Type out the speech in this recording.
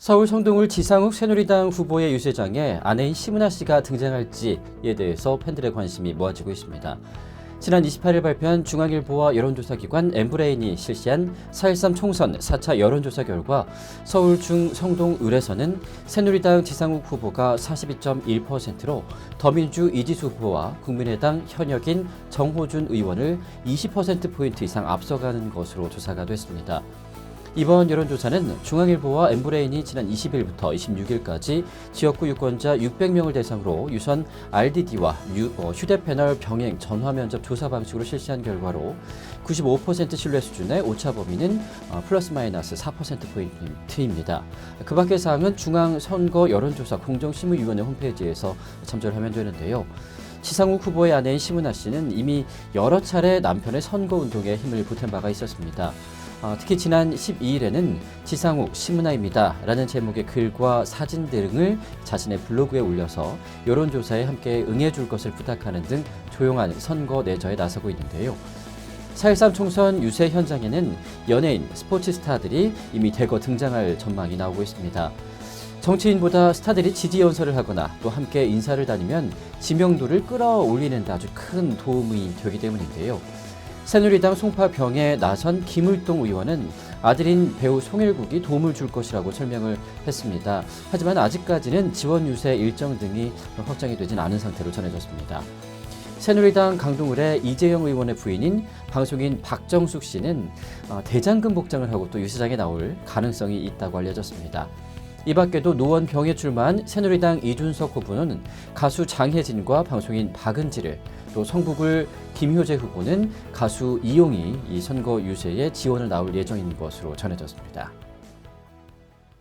서울 성동을 지상욱 새누리당 후보의 유세장에 아내인 심은하 씨가 등장할지에 대해서 팬들의 관심이 모아지고 있습니다. 지난 28일 발표한 중앙일보와 여론조사기관 엠브레인이 실시한 4.13 총선 4차 여론조사 결과 서울 중 성동 을에서는 새누리당 지상욱 후보가 42.1%로 더민주 이지수 후보와 국민의당 현역인 정호준 의원을 20%포인트 이상 앞서가는 것으로 조사가 됐습니다. 이번 여론조사는 중앙일보와 엠브레인이 지난 20일부터 26일까지 지역구 유권자 600명을 대상으로 유선 RDD와 유- 어, 휴대패널 병행 전화 면접 조사 방식으로 실시한 결과로 95% 신뢰 수준의 오차 범위는 어, 플러스 마이너스 4%포인트입니다. 그 밖의 사항은 중앙선거 여론조사 공정심의위원회 홈페이지에서 참조를 하면 되는데요. 치상욱 후보의 아내인 심은하 씨는 이미 여러 차례 남편의 선거운동에 힘을 보탠 바가 있었습니다. 어, 특히 지난 12일에는 지상욱 심은하입니다 라는 제목의 글과 사진 등을 자신의 블로그에 올려서 여론조사에 함께 응해줄 것을 부탁하는 등 조용한 선거 내저에 나서고 있는데요. 4.13 총선 유세 현장에는 연예인, 스포츠 스타들이 이미 대거 등장할 전망이 나오고 있습니다. 정치인보다 스타들이 지지 연설을 하거나 또 함께 인사를 다니면 지명도를 끌어올리는 데 아주 큰 도움이 되기 때문인데요. 새누리당 송파병에 나선 김을동 의원은 아들인 배우 송일국이 도움을 줄 것이라고 설명을 했습니다. 하지만 아직까지는 지원 유세 일정 등이 확정이 되진 않은 상태로 전해졌습니다. 새누리당 강동을의 이재영 의원의 부인인 방송인 박정숙 씨는 어, 대장금 복장을 하고 또 유세장에 나올 가능성이 있다고 알려졌습니다. 이 밖에도 노원 병에 출마한 새누리당 이준석 후보는 가수 장혜진과 방송인 박은지를 또 성북을 김효재 후보는 가수 이용이 이 선거 유세에 지원을 나올 예정인 것으로 전해졌습니다.